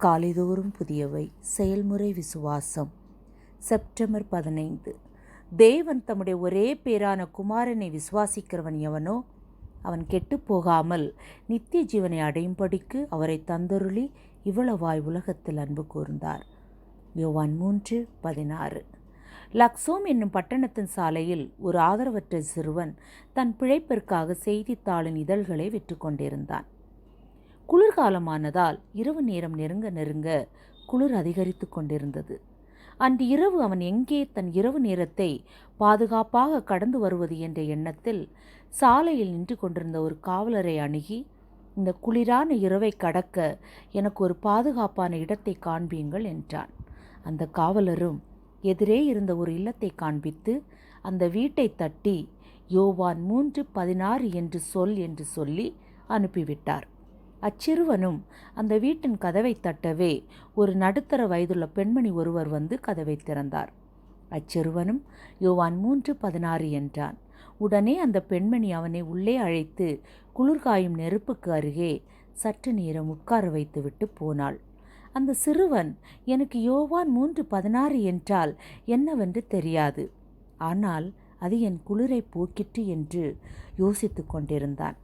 காலைதோறும் புதியவை. செயல்முறை விசுவாசம். செப்டம்பர் பதினைந்து. தேவன் தம்முடைய ஒரே பேரான குமாரனை விசுவாசிக்கிறவன் எவனோ அவன் கெட்டுப் போகாமல் நித்திய ஜீவனை அடையும்படிக்கு அவரை தந்தருளி இவ்வளவாய் உலகத்தில் அன்பு கூர்ந்தார். யோவான் மூன்று பதினாறு. லக்ஸோம் என்னும் பட்டணத்தின் சாலையில் ஒரு ஆதரவற்ற சிறுவன் தன் பிழைப்பிற்காக செய்தித்தாளின் இதழ்களை விற்று கொண்டிருந்தான் குளிர்காலமானதால் இரவு நேரம் நெருங்க நெருங்க குளிர் அதிகரித்து கொண்டிருந்தது. அன்று இரவு அவன் எங்கே தன் இரவு நேரத்தை பாதுகாப்பாக கடந்து வருவது என்ற எண்ணத்தில் சாலையில் நின்று கொண்டிருந்த ஒரு காவலரை அணுகி இந்த குளிரான இரவை கடக்க எனக்கு ஒரு பாதுகாப்பான இடத்தை காண்பியுங்கள் என்றான். அந்த காவலரும் எதிரே இருந்த ஒரு இல்லத்தை காண்பித்து அந்த வீட்டை தட்டி யோவான் மூன்று பதினாறு என்று சொல் என்று சொல்லி அனுப்பிவிட்டார். அச்சிறுவனும் அந்த வீட்டின் கதவை தட்டவே ஒரு நடுத்தர வயதுள்ள பெண்மணி ஒருவர் வந்து கதவை திறந்தார். அச்சிறுவனும் யோவான் மூன்று பதினாறு என்றான். உடனே அந்த பெண்மணி அவனை உள்ளே அழைத்து குளிர்காயும் நெருப்புக்கு அருகே சற்று நேரம் உட்கார வைத்துவிட்டு போனாள். அந்த சிறுவன் எனக்கு யோவான் மூன்று பதினாறு என்றால் என்னவென்று தெரியாது. ஆனால் அது என் குளிரை போக்கிற்று என்று யோசித்து கொண்டிருந்தான்.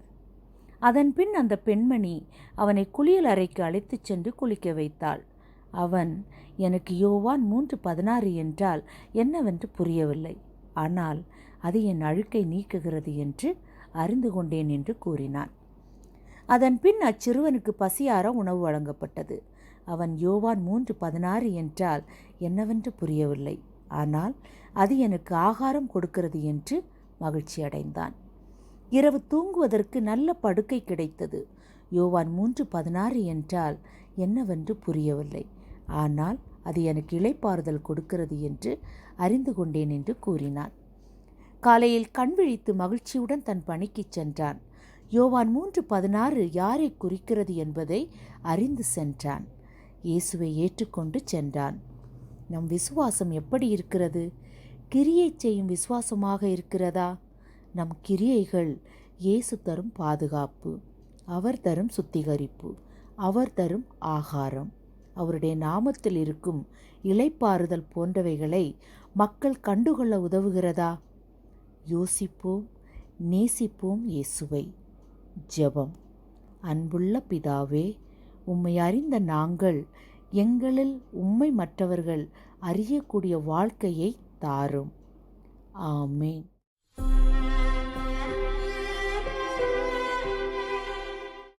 அதன்பின் அந்த பெண்மணி அவனை குளியல் அறைக்கு அழைத்துச் சென்று குளிக்க வைத்தாள். அவன் எனக்கு யோவான் மூன்று பதினாறு என்றால் என்னவென்று புரியவில்லை. ஆனால் அது என் அழுக்கை நீக்குகிறது என்று அறிந்து கொண்டேன் என்று கூறினான். அதன் பின் அச்சிறுவனுக்கு பசியார உணவு வழங்கப்பட்டது. அவன் யோவான் மூன்று பதினாறு என்றால் என்னவென்று புரியவில்லை. ஆனால் அது எனக்கு ஆகாரம் கொடுக்கிறது என்று மகிழ்ச்சி அடைந்தான் இரவு தூங்குவதற்கு நல்ல படுக்கை கிடைத்தது. யோவான் மூன்று பதினாறு என்றால் என்னவென்று புரியவில்லை. ஆனால் அது எனக்கு இளைப்பாறுதல் கொடுக்கிறது என்று அறிந்து கொண்டேன் என்று கூறினான். காலையில் கண் விழித்து மகிழ்ச்சியுடன் தன் பணிக்குச் சென்றான். யோவான் மூன்று பதினாறு யாரை குறிக்கிறது என்பதை அறிந்து சென்றான். இயேசுவை ஏற்றுக்கொண்டு சென்றான். நம் விசுவாசம் எப்படி இருக்கிறது? கிரியை செய்யும் விசுவாசமாக இருக்கிறதா? நம் கிரியைகள் இயேசு தரும் பாதுகாப்பு. அவர் தரும் சுத்திகரிப்பு. அவர் தரும் ஆகாரம். அவருடைய நாமத்தில் இருக்கும் இலைப்பாறுதல் போன்றவைகளை மக்கள் கண்டுகொள்ள உதவுகிறதா? யோசிப்போம் நேசிப்போம் இயேசுவை. ஜெபம். அன்புள்ள பிதாவே உம்மை அறிந்த நாங்கள் எங்களில் உம்மை மற்றவர்கள் அறியக்கூடிய வாழ்க்கையை தாரும். ஆமேன்.